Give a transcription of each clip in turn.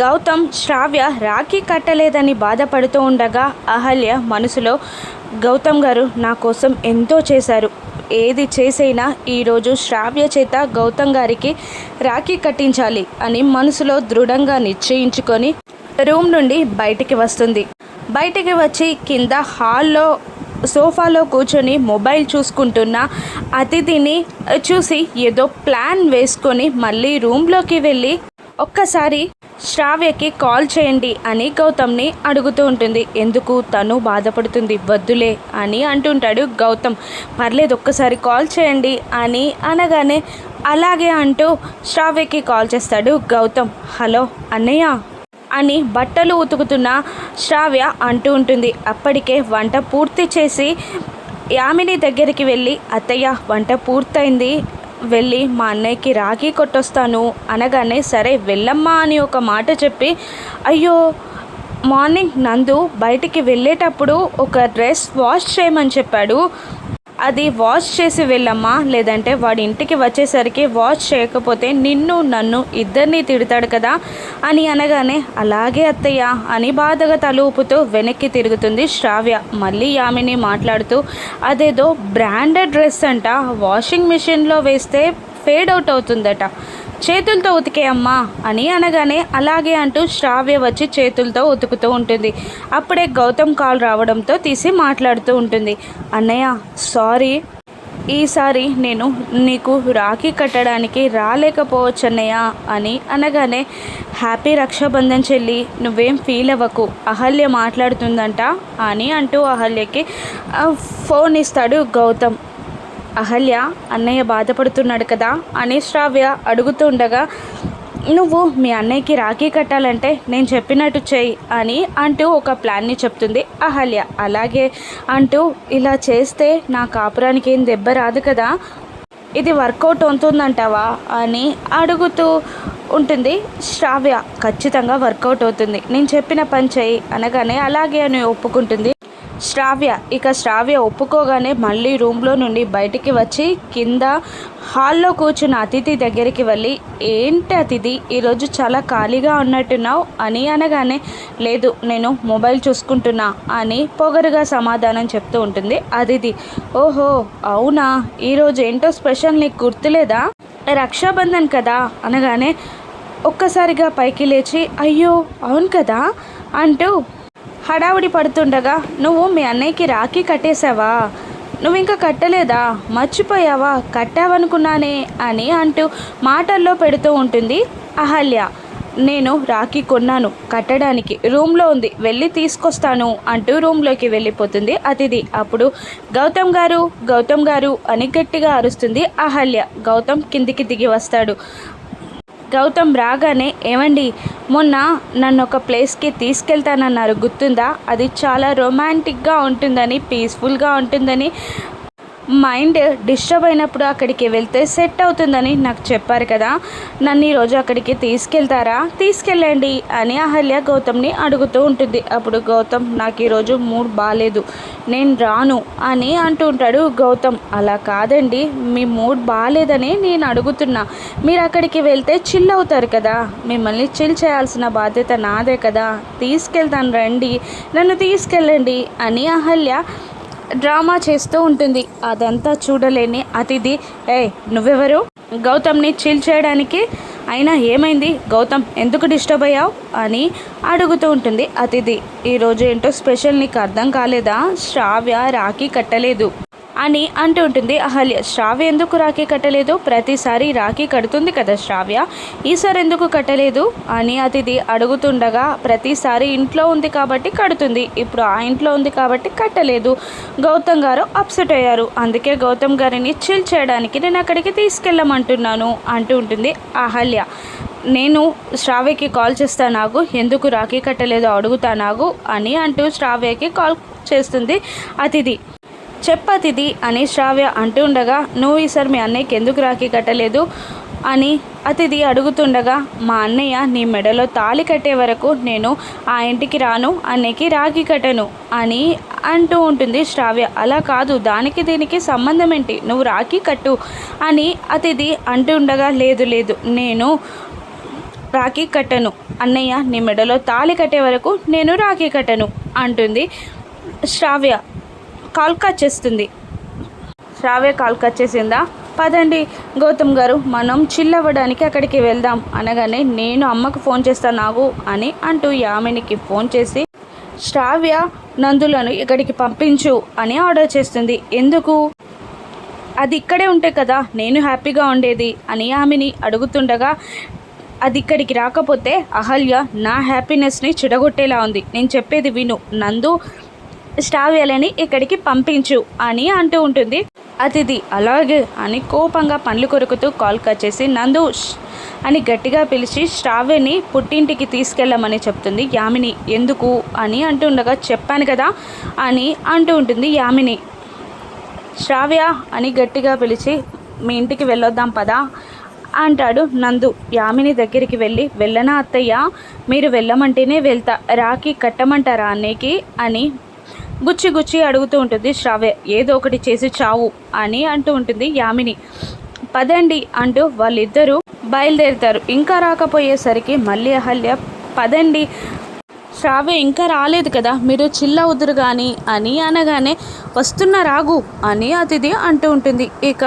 గౌతమ్ శ్రావ్య రాఖీ కట్టలేదని బాధపడుతూ ఉండగా అహల్య మనసులో గౌతమ్ గారు నా కోసం ఎంతో చేశారు. ఏది చేసైనా ఈరోజు శ్రావ్య చేత గౌతమ్ గారికి రాఖీ కట్టించాలి అని మనసులో దృఢంగా నిశ్చయించుకొని రూమ్ నుండి బయటికి వస్తుంది. బయటికి వచ్చి కింద హాల్లో సోఫాలో కూర్చొని మొబైల్ చూసుకుంటున్న అతిథిని చూసి ఏదో ప్లాన్ వేసుకొని మళ్ళీ రూమ్లోకి వెళ్ళి ఒక్కసారి శ్రావ్యకి కాల్ చేయండి అని గౌతమ్ని అడుగుతూ ఉంటుంది. ఎందుకు? తను బాధపడుతుంది. వద్దులే అని అంటుంటాడు గౌతమ్. పర్లేదు ఒక్కసారి కాల్ చేయండి అని అనగానే అలాగే అంటూ శ్రావ్యకి కాల్ చేస్తాడు గౌతమ్. హలో అన్నయ్య అని బట్టలు ఉతుకుతున్న శ్రావ్య అంటూ ఉంటుంది. అప్పటికే వంట పూర్తి చేసి యామిని దగ్గరికి వెళ్ళి అత్తయ్య వంట పూర్తయింది. వెళ్ళి మా అన్నయ్యకి రాఖీ కొట్టొస్తాను అనగానే సరే వెళ్ళమ్మా అని ఒక మాట చెప్పి అయ్యో మార్నింగ్ నందు బయటికి వెళ్ళేటప్పుడు ఒక డ్రెస్ వాష్ చేయమని చెప్పాడు. అది వాష్ చేసి వెళ్ళమ్మా లేదంటే వాడి ఇంటికి వచ్చేసరికి వాష్ చేయకపోతే నిన్ను నన్ను ఇద్దరిని తిడతాడు కదా అని అనగానే అలాగే అత్తయ్య అని బాధగా తల ఊపుతూ వెనక్కి తిరుగుతుంది శ్రావ్య. మళ్ళీ యామిని మాట్లాడుతూ అదేదో బ్రాండెడ్ డ్రెస్ అంట వాషింగ్ మిషన్లో వేస్తే ఫేడ్ అవుట్ అవుతుందట. చేతులతో ఉతికే అమ్మా అని అనగానే అలాగే అంటూ శ్రావ్య వచ్చి చేతులతో ఉతుకుతూ ఉంటుంది. అప్పుడే గౌతమ్ కాల్ రావడంతో తీసి మాట్లాడుతూ ఉంటుంది. అన్నయ్య సారీ. ఈసారి నేను నీకు రాఖీ కట్టడానికి రాలేకపోవచ్చు అన్నయ్య అని అనగానే హ్యాపీ రక్షాబంధన్ చెల్లి నువ్వేం ఫీల్ అవ్వకు. అహల్య మాట్లాడుతుందంట అని అంటూ అహల్యకి ఫోన్ ఇస్తాడు గౌతమ్. అహల్య అన్నయ్య బాధపడుతున్నాడు కదా అని శ్రావ్య అడుగుతుండగా నువ్వు మీ అన్నయ్యకి రాఖీ కట్టాలంటే నేను చెప్పినట్టు చెయ్యి అని అంటూ ఒక ప్లాన్ని చెప్తుంది అహల్య. అలాగే అంటూ ఇలా చేస్తే నా కాపురానికి ఏం దెబ్బ రాదు కదా ఇది వర్కౌట్ అవుతుందంటావా అని అడుగుతూ ఉంటుంది శ్రావ్య. ఖచ్చితంగా వర్కౌట్ అవుతుంది. నేను చెప్పిన పని చెయ్యి అనగానే అలాగే అని ఒప్పుకుంటుంది. శ్రావ్య. ఇక శ్రావ్య ఒప్పుకోగానే మళ్ళీ రూమ్లో నుండి బయటికి వచ్చి కింద హాల్లో కూర్చున్న అతిథి దగ్గరికి వెళ్ళి ఏంటి అతిథి ఈరోజు చాలా ఖాళీగా ఉన్నట్టున్నావు? అని అనగానే లేదు నేను మొబైల్ చూసుకుంటున్నా అని పొగరుగా సమాధానం చెప్తూ ఉంటుంది అతిథి. ఓహో అవునా? ఈరోజు ఏంటో స్పెషల్ నీకు గుర్తులేదా? రక్షాబంధన్ కదా అనగానే ఒక్కసారిగా పైకి లేచి అయ్యో అవును కదా అంటూ హడావుడి పడుతుండగా నువ్వు మీ అన్నయ్యకి రాఖీ కట్టేశావా? నువ్వు ఇంకా కట్టలేదా? మర్చిపోయావా? కట్టావనుకున్నానే? అని అంటూ మాటల్లో పెడుతూ ఉంటుంది అహల్య. నేను రాఖీ కొన్నాను కట్టడానికి. రూమ్లో ఉంది వెళ్ళి తీసుకొస్తాను అంటూ రూమ్లోకి వెళ్ళిపోతుంది అతిథి. అప్పుడు గౌతమ్ గారు గౌతమ్ గారు అని గట్టిగా అరుస్తుంది అహల్య. గౌతమ్ కిందికి దిగి వస్తాడు. గౌతమ్ రాగానే ఏమండి మొన్న నన్ను ఒక ప్లేస్కి తీసుకెళ్తానన్నారు. గుర్తుందా? అది చాలా రొమాంటిక్గా ఉంటుందని పీస్ఫుల్గా ఉంటుందని మైండ్ డిస్టర్బ్ అయినప్పుడు అక్కడికి వెళ్తే సెట్ అవుతుందని నాకు చెప్పారు కదా. నన్ను ఈరోజు అక్కడికి తీసుకెళ్తారా? తీసుకెళ్ళండి అని అహల్య గౌతమ్ని అడుగుతూ ఉంటుంది. అప్పుడు గౌతమ్ నాకు ఈరోజు మూడ్ బాగాలేదు నేను రాను అని అంటూ ఉంటాడు గౌతమ్. అలా కాదండి. మీ మూడ్ బాగాలేదని నేను అడుగుతున్నా. మీరు అక్కడికి వెళ్తే చిల్ అవుతారు కదా. మిమ్మల్ని చిల్ చేయాల్సిన బాధ్యత నాదే కదా. తీసుకెళ్తాను రండి. నన్ను తీసుకెళ్ళండి అని అహల్య డ్రామా చేస్తూ ఉంటుంది. అదంతా చూడలేని అతిథి. ఏ నువ్వెవరు? గౌతమ్ని చిల్ చేయడానికి? అయినా ఏమైంది? గౌతమ్ ఎందుకు డిస్టర్బ్ అయ్యావు? అని అడుగుతూ ఉంటుంది అతిథి. ఈరోజు ఏంటో స్పెషల్ నీకు అర్థం కాలేదా? శ్రావ్య రాఖీ కట్టలేదు. అని అంటూ ఉంటుంది. అహల్య శ్రావ్య ఎందుకు రాఖీ కట్టలేదు? ప్రతిసారి రాఖీ కడుతుంది కదా శ్రావ్య. ఈసారి ఎందుకు కట్టలేదు? అని అతిథి అడుగుతుండగా ప్రతిసారి ఇంట్లో ఉంది కాబట్టి కడుతుంది. ఇప్పుడు ఆ ఇంట్లో ఉంది కాబట్టి కట్టలేదు. గౌతమ్ గారు అప్సెట్ అయ్యారు. అందుకే గౌతమ్ గారిని చిల్ చేయడానికి నేను అక్కడికి తీసుకెళ్ళమంటున్నాను అంటూ ఉంటుంది అహల్య. నేను శ్రావ్యకి కాల్ చేస్తాను నాకు ఎందుకు రాఖీ కట్టలేదో అడుగుతాను అని అంటూ శ్రావ్యకి కాల్ చేస్తుంది అతిథి. చెప్పతిది అని శ్రావ్య అంటూ ఉండగా నువ్వు ఈసారి మీ అన్నయ్యకి ఎందుకు రాఖీ కట్టలేదు? అని అతిథి అడుగుతుండగా మా అన్నయ్య నీ మెడలో తాళి కట్టే వరకు నేను ఆ ఇంటికి రాను అన్నయ్యకి రాఖీ కట్టను అని అంటూ ఉంటుంది శ్రావ్య. అలా కాదు దానికి దీనికి సంబంధం ఏంటి? నువ్వు రాఖీ కట్టు అని అతిథి అంటూ ఉండగా లేదు లేదు నేను రాఖీ కట్టను. అన్నయ్య నీ మెడలో తాళి కట్టే వరకు నేను రాఖీ కట్టను అంటుంది శ్రావ్య. కాల్ కట్ చేస్తుంది. శ్రావ్య కాల్ కట్ చేసిందా? పదండి గౌతమ్ గారు మనం చిల్లవ్వడానికి అక్కడికి వెళ్దాం. అనగానే నేను అమ్మకు ఫోన్ చేస్తాను నాకు అని అంటూ యామినికి ఫోన్ చేసి శ్రావ్య నందులను ఇక్కడికి పంపించు అని ఆర్డర్ చేస్తుంది. ఎందుకు? అది ఇక్కడే ఉంటే కదా నేను హ్యాపీగా ఉండేది అని ఆమెని అడుగుతుండగా అది ఇక్కడికి రాకపోతే అహల్య నా హ్యాపీనెస్ని చెడగొట్టేలా ఉంది. నేను చెప్పేది విను. నందు స్టావ్యాలని ఇక్కడికి పంపించు అని అంటూ ఉంటుంది. అతిథి అలాగే అని కోపంగా పండ్లు కొరుకుతూ కాల్ కట్ చేసి నందు అని గట్టిగా పిలిచి శ్రావ్యని పుట్టింటికి తీసుకెళ్ళమని చెప్తుంది యామిని. ఎందుకు? అని అంటుండగా చెప్పాను కదా అని అంటూ ఉంటుంది యామిని. శ్రావ్య అని గట్టిగా పిలిచి మీ ఇంటికి వెళ్ళొద్దాం పదా? అంటాడు నందు. యామిని దగ్గరికి వెళ్ళి వెళ్ళనా అత్తయ్య మీరు వెళ్ళమంటేనే వెళ్తా రాఖీ కట్టమంటారా అన్నయ్యకి? అని గుచ్చి గుచ్చి అడుగుతూ ఉంటుంది శ్రావ్య ఏదో ఒకటి చేసి చావు అని అంటూ ఉంటుంది యామిని. పదండి అంటూ వాళ్ళిద్దరూ బయలుదేరుతారు. ఇంకా రాకపోయేసరికి మళ్ళీ అహల్య పదండి శ్రావ్య ఇంకా రాలేదు కదా మీరు చిల్లవదురు కానీ అని అనగానే వస్తున్న రాగు అని అతిథి అంటూ ఉంటుంది. ఇక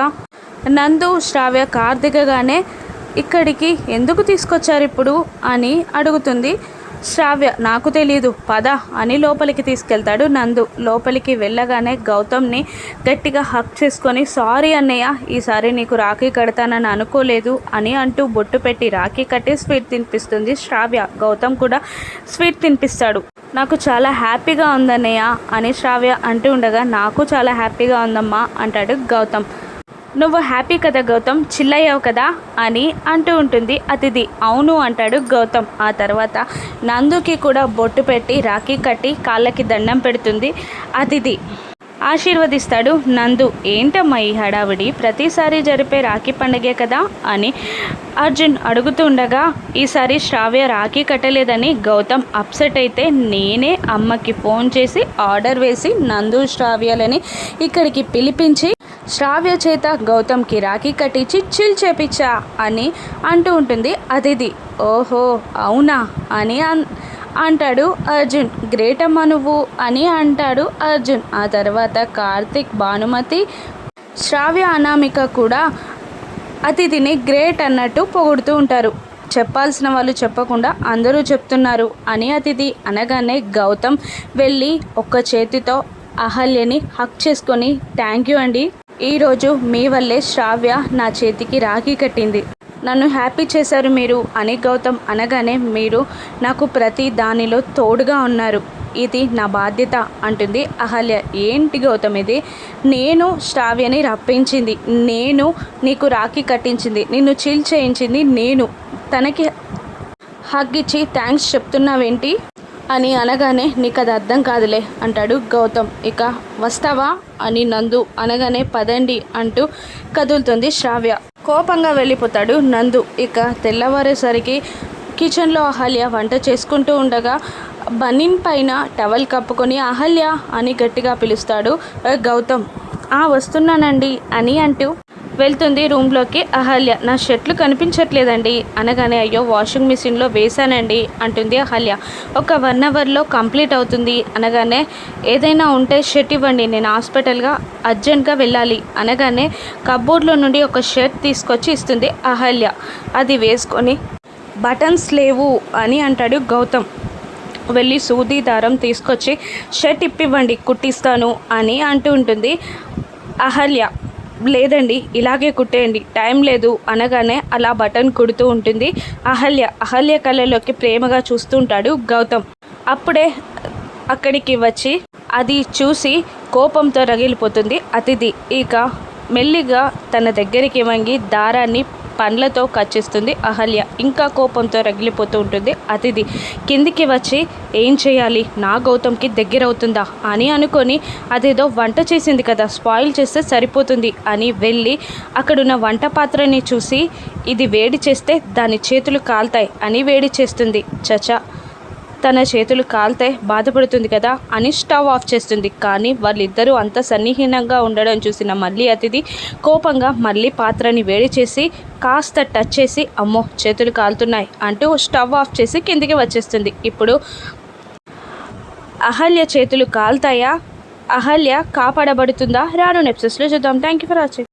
నందు శ్రావ్య కార్ దిగగానే ఇక్కడికి ఎందుకు తీసుకొచ్చారు ఇప్పుడు అని అడుగుతుంది. శ్రావ్య నాకు తెలియదు పద అని లోపలికి తీసుకెళ్తాడు నందు. లోపలికి వెళ్ళగానే గౌతమ్ని గట్టిగా హక్ చేసుకొని సారీ అన్నయ్య ఈసారి నీకు రాఖీ కడతానని అనుకోలేదు అని అంటూ బొట్టు పెట్టి రాఖీ కట్టి స్వీట్ తినిపిస్తుంది శ్రావ్య. గౌతమ్ కూడా స్వీట్ తినిపిస్తాడు. నాకు చాలా హ్యాపీగా ఉందన్నయ్య అని శ్రావ్య అంటూ ఉండగా నాకు చాలా హ్యాపీగా ఉందమ్మా అంటాడు గౌతమ్. నువ్వు హ్యాపీ కదా గౌతమ్? చిల్లయ్యావు కదా? అని అంటూ ఉంటుంది అతిథి. అవును అంటాడు గౌతమ్. ఆ తర్వాత నందుకి కూడా బొట్టు పెట్టి రాఖీ కట్టి కాళ్ళకి దండం పెడుతుంది అతిథి. ఆశీర్వదిస్తాడు నందు. ఏంటమ్మా ఈ హడావిడి? ప్రతిసారి జరిపే రాఖీ పండగే కదా? అని అర్జున్ అడుగుతూ ఉండగా ఈసారి శ్రావ్య రాఖీ కట్టలేదని గౌతమ్ అప్సెట్ అయితే నేనే అమ్మకి ఫోన్ చేసి ఆర్డర్ వేసి నందు శ్రావ్యలని ఇక్కడికి పిలిపించి శ్రావ్య చేత గౌతమ్కి రాఖీ కట్టించి చిల్ చేపించా అని అంటూ ఉంటుంది అతిథి. ఓహో అవునా? అని అన్ అంటాడు అర్జున్. గ్రేట్ అమ్మ నువ్వు అని అంటాడు అర్జున్. ఆ తర్వాత కార్తిక్ భానుమతి శ్రావ్య అనామిక కూడా అతిథిని గ్రేట్ అన్నట్టు పొగుడుతూ ఉంటారు. చెప్పాల్సిన వాళ్ళు చెప్పకుండా అందరూ చెప్తున్నారు అని అతిథి అనగానే గౌతమ్ వెళ్ళి ఒక్క చేతితో అహల్యని హక్ చేసుకొని థ్యాంక్ యూ అండి ఈరోజు మీ వల్లే శ్రావ్య నా చేతికి రాఖీ కట్టింది. నన్ను హ్యాపీ చేశారు మీరు అని గౌతమ్ అనగానే మీరు నాకు ప్రతి దానిలో తోడుగా ఉన్నారు. ఇది నా బాధ్యత అంటుంది అహల్య. ఏంటి గౌతమ్ ఇది? నేను శ్రావ్యని రప్పించింది. నేను నీకు రాఖీ కట్టించింది. నిన్ను చీల్ చేయించింది నేను. తనకి హగ్ ఇచ్చి థ్యాంక్స్ చెప్తున్నావేంటి? అని అనగానే నీకు అది అర్థం కాదులే అంటాడు గౌతమ్. ఇక వస్తావా అని నందు అనగానే పదండి అంటూ కదులుతుంది శ్రావ్య. కోపంగా వెళ్ళిపోతాడు నందు. ఇక తెల్లవారేసరికి కిచెన్లో అహల్య వంట చేసుకుంటూ ఉండగా బనిన్ పైన టవల్ కప్పుకొని అహల్య అని గట్టిగా పిలుస్తాడు గౌతమ్ ఆ వస్తున్నానండి అని అంటూ వెళ్తుంది రూమ్లోకి అహల్య నా షర్ట్లు కనిపించట్లేదండి. అనగానే అయ్యో వాషింగ్ మిషన్లో వేశానండి అంటుంది అహల్య. ఒక వన్ అవర్లో కంప్లీట్ అవుతుంది. అనగానే ఏదైనా ఉంటే షర్ట్ ఇవ్వండి నేను హాస్పిటల్గా అర్జెంట్గా వెళ్ళాలి. అనగానే కబోర్డ్లో నుండి ఒక షర్ట్ తీసుకొచ్చి ఇస్తుంది అహల్య. అది వేసుకొని బటన్స్ లేవు అని అంటాడు గౌతమ్. వెళ్ళి సూది దారం తీసుకొచ్చి షర్ట్ ఇప్పివ్వండి కుట్టిస్తాను అని అంటూ ఉంటుంది అహల్య. లేదండి ఇలాగే కుట్టేయండి. టైం లేదు అనగానే అలా బటన్ కుడుతూ ఉంటుంది. అహల్య అహల్య కళ్ళలోకి ప్రేమగా చూస్తుంటాడు గౌతమ్. అప్పుడే అక్కడికి వచ్చి అది చూసి కోపంతో రగిలిపోతుంది అతిథి. ఇక మెల్లిగా తన దగ్గరికి వంగి దారాన్ని పండ్లతో కచ్చిస్తుంది. అహల్య ఇంకా కోపంతో రగిలిపోతూ ఉంటుంది. అతిథి కిందికి వచ్చి ఏం చేయాలి? నా గౌతమ్కి దగ్గర అవుతుందా? అని అనుకొని అదేదో వంట చేసింది కదా స్పాయిల్ చేస్తే సరిపోతుంది అని వెళ్ళి అక్కడున్న వంట పాత్రని చూసి ఇది వేడి చేస్తే దాని చేతులు కాలుతాయి అని వేడి చేస్తుంది. చచా తన చేతులు కాల్తే బాధపడుతుంది కదా అని స్టవ్ ఆఫ్ చేస్తుంది. కానీ వాళ్ళిద్దరూ అంత సన్నిహీనంగా ఉండడం చూసిన మళ్ళీ అతిథి కోపంగా మళ్ళీ పాత్రని వేడి చేసి కాస్త టచ్ చేసి అమ్మో చేతులు కాలుతున్నాయి అంటూ స్టవ్ ఆఫ్ చేసి కిందికి వచ్చేస్తుంది. ఇప్పుడు అహల్య చేతులు కాలుతాయా? అహల్య కాపాడబడుతుందా? రాను నెప్సెస్లో చూద్దాం. Thank you for watching